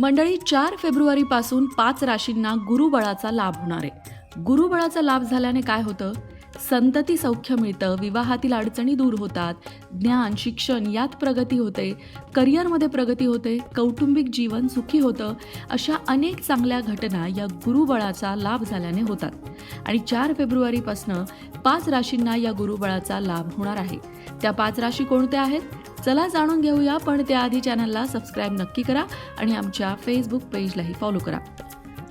मंडळी चार फेब्रुवारीपासून पाच राशींना गुरुबळाचा लाभ होणार आहे. गुरुबळाचा लाभ झाल्याने काय होतं? संतती सौख्य मिळतं विवाहातील अडचणी दूर होतात ज्ञान शिक्षण यात प्रगती होते करिअरमध्ये प्रगती होते कौटुंबिक जीवन सुखी होतं अशा अनेक चांगल्या घटना या गुरुबळाचा लाभ झाल्याने होतात. आणि चार फेब्रुवारीपासनं पाच राशींना या गुरुबळाचा लाभ होणार आहे. त्या पाच राशी कोणत्या आहेत? चला जाणून घेऊया पण त्याआधी चॅनलला सबस्क्राईब नक्की करा आणि आमच्या फेसबुक पेजलाही फॉलो करा.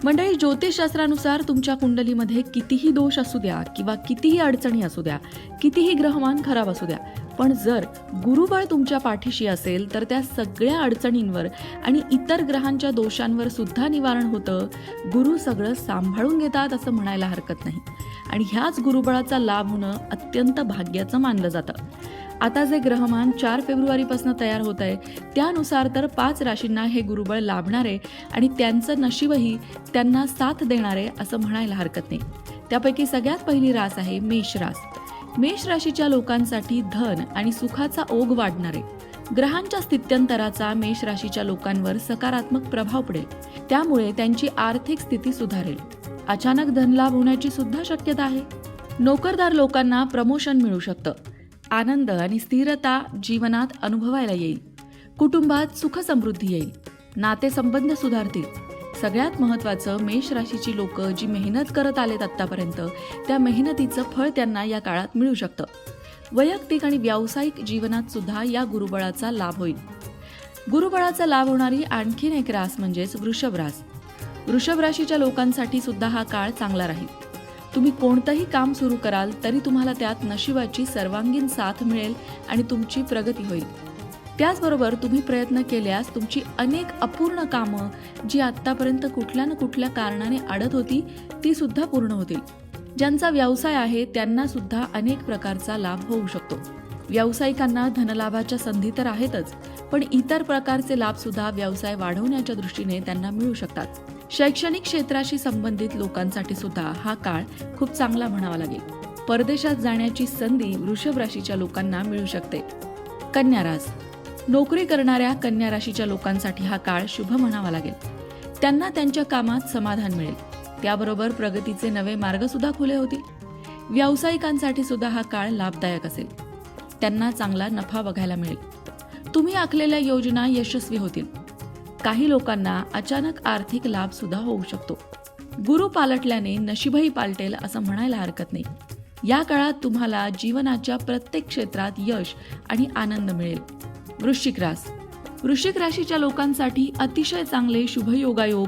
मंडळी ज्योतिषशास्त्रानुसार तुमच्या कुंडलीमध्ये कितीही दोष असू द्या किंवा कितीही अडचणी असू द्या कितीही ग्रहमान खराब असू द्या पण जर गुरुबळ तुमच्या पाठीशी असेल तर त्या सगळ्या अडचणींवर आणि इतर ग्रहांच्या दोषांवर सुद्धा निवारण होतं. गुरु सगळं सांभाळून घेतात असं म्हणायला हरकत नाही. आणि ह्याच गुरुबळाचा लाभ होणं अत्यंत भाग्याचं मानलं जातं. आता जे ग्रहमान चार फेब्रुवारीपासून तयार होत आहे त्यानुसार तर पाच राशींना हे गुरुबळ लाभणारे आणि त्यांचं नशीबही त्यांना साथ देणारे असं म्हणायला हरकत नाही. त्यापैकी सगळ्यात पहिली रास आहे मेष रास. मेष राशीच्या लोकांसाठी धन आणि सुखाचा ओघ वाढणारे. ग्रहांच्या स्थित्यंतराचा मेष राशीच्या लोकांवर सकारात्मक प्रभाव पडेल. त्यामुळे त्यांची आर्थिक स्थिती सुधारेल. अचानक धनलाभ होण्याची सुद्धा शक्यता आहे. नोकरदार लोकांना प्रमोशन मिळू शकतं. आनंद आणि स्थिरता जीवनात अनुभवायला येईल. कुटुंबात सुख समृद्धी येईल. नातेसंबंध सुधारतील. सगळ्यात महत्त्वाचं मेष राशीची लोक जी मेहनत करत आलेत आत्तापर्यंत त्या मेहनतीचं फळ त्यांना या काळात मिळू शकतं. वैयक्तिक आणि व्यावसायिक जीवनात सुद्धा या गुरुबळाचा लाभ होईल. गुरुबळाचा लाभ होणारी आणखीन एक रास म्हणजेच वृषभ रास. वृषभ राशीच्या लोकांसाठी सुद्धा हा काळ चांगला राहील. तुम्ही कोणतंही काम सुरू कराल तरी तुम्हाला त्यात नशिबाची सर्वांगीण साथ मिळेल आणि तुमची प्रगती होईल. त्याचबरोबर तुम्ही प्रयत्न केल्यास तुमची अनेक अपूर्ण कामं जी आत्तापर्यंत कुठल्या ना कुठल्या कारणाने अडत होती ती सुद्धा पूर्ण होतील. ज्यांचा व्यवसाय आहे त्यांना सुद्धा अनेक प्रकारचा लाभ होऊ शकतो. व्यावसायिकांना धनलाभाच्या संधी तर आहेतच पण इतर प्रकारचे लाभ सुद्धा व्यवसाय वाढवण्याच्या दृष्टीने त्यांना मिळू शकतात. शैक्षणिक क्षेत्राशी संबंधित लोकांसाठी सुद्धा हा काळ खूप चांगला म्हणावा लागेल. परदेशात जाण्याची संधी वृषभ राशीच्या लोकांना मिळू शकते. कन्या रास. नोकरी करणाऱ्या कन्या राशीच्या लोकांसाठी हा काळ शुभ म्हणावा लागेल. त्यांना त्यांच्या कामात समाधान मिळेल. त्याबरोबर प्रगतीचे नवे मार्ग सुद्धा खुले होतील. व्यावसायिकांसाठी सुद्धा हा काळ लाभदायक असेल. त्यांना चांगला नफा बघायला मिळेल. तुम्ही आखलेल्या योजना यशस्वी होतील. काही लोकांना अचानक आर्थिक लाभ सुद्धा होऊ शकतो. गुरु पालटल्याने नशीबही पालटेल असं म्हणायला हरकत नाही. या काळात तुम्हाला जीवनाच्या प्रत्येक क्षेत्रात यश आणि आनंद मिळेल. वृश्चिक रास. वृश्चिक राशीच्या लोकांसाठी अतिशय चांगले शुभयोगायोग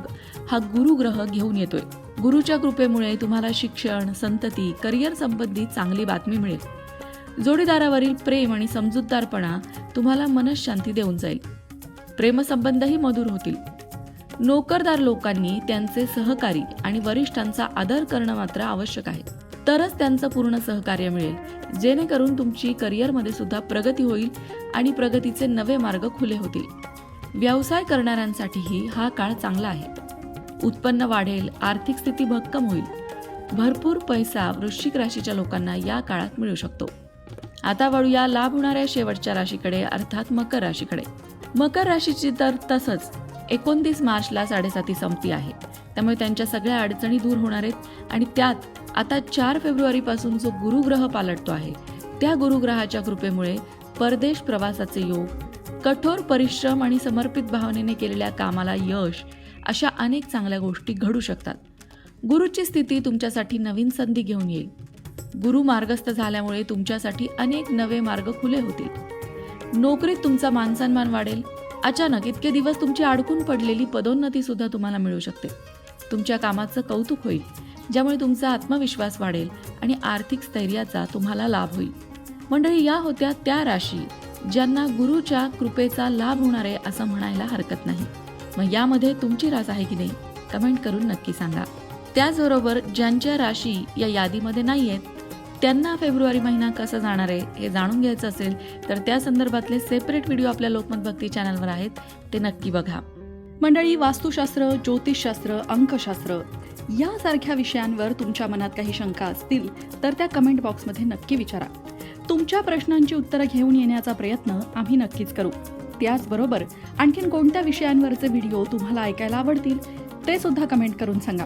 हा गुरु ग्रह घेऊन येतोय. गुरुच्या कृपेमुळे तुम्हाला शिक्षण संतती करिअर संबंधी चांगली बातमी मिळेल. जोडीदारावरील प्रेम आणि समजूतदारपणा तुम्हाला मनशांती देऊन जाईल. प्रेमसंबंधही मधुर होतील. नोकरदार लोकांनी त्यांचे सहकारी आणि वरिष्ठांचा आदर करणं मात्र आवश्यक आहे. तरच त्यांचं पूर्ण सहकार्य मिळेल. जेणेकरून तुमची करिअरमध्ये सुद्धा प्रगती होईल आणि प्रगतीचे नवे मार्ग खुले होतील. व्यवसाय करणाऱ्यांसाठीही हा काळ चांगला आहे. उत्पन्न वाढेल आर्थिक स्थिती भक्कम होईल. भरपूर पैसा वृश्चिक राशीच्या लोकांना या काळात मिळू शकतो. आता वळूया लाभ होणाऱ्या शेवटच्या राशीकडे अर्थात मकर राशीकडे. मकर राशीची तर तसंच एकोणतीस मार्चला साडेसाती संपती आहे. त्यामुळे त्यांच्या सगळ्या अडचणी दूर होणार आहेत आणि त्यात आता चार फेब्रुवारीपासून जो गुरुग्रह पालटतो आहे त्या गुरुग्रहाच्या कृपेमुळे परदेश प्रवासाचे योग कठोर परिश्रम आणि समर्पित भावनेने केलेल्या कामाला यश अशा अनेक चांगल्या गोष्टी घडू शकतात. गुरुची स्थिती तुमच्यासाठी नवीन संधी घेऊन येईल. गुरु मार्गस्थ झाल्यामुळे तुमच्यासाठी अनेक नवे मार्ग खुले होतील. नोकरीत तुमचा मानसन्मान वाढेल. अचानक इतके दिवस तुमची अडकून पडलेली पदोन्नती सुद्धा तुम्हाला मिळू शकते. तुमच्या कामाचं कौतुक होईल ज्यामुळे तुमचा आत्मविश्वास वाढेल आणि आर्थिक स्थैर्याचा तुम्हाला लाभ होईल. मंडळी या होत्या त्या राशी ज्यांना गुरुच्या कृपेचा लाभ होणार आहे असं म्हणायला हरकत नाही. मग यामध्ये तुमची रास आहे की नाही कमेंट करून नक्की सांगा. त्याचबरोबर ज्यांच्या राशी या यादीमध्ये नाही आहेत त्यांना फेब्रुवारी महिना कसा जाणार आहे हे जाणून घ्यायचं असेल तर त्या संदर्भातले सेपरेट व्हिडिओ आपल्या लोकमत भक्ती चॅनलवर आहेत. ते नक्की बघा. मंडळी वास्तुशास्त्र ज्योतिषशास्त्र अंकशास्त्र यासारख्या विषयांवर तुमच्या मनात काही शंका असतील तर त्या कमेंट बॉक्समध्ये नक्की विचारा. तुमच्या प्रश्नांची उत्तरं घेऊन येण्याचा प्रयत्न आम्ही नक्कीच करू. त्याचबरोबर आणखीन कोणत्या विषयांवरचे व्हिडिओ तुम्हाला ऐकायला आवडतील ते सुद्धा कमेंट करून सांगा.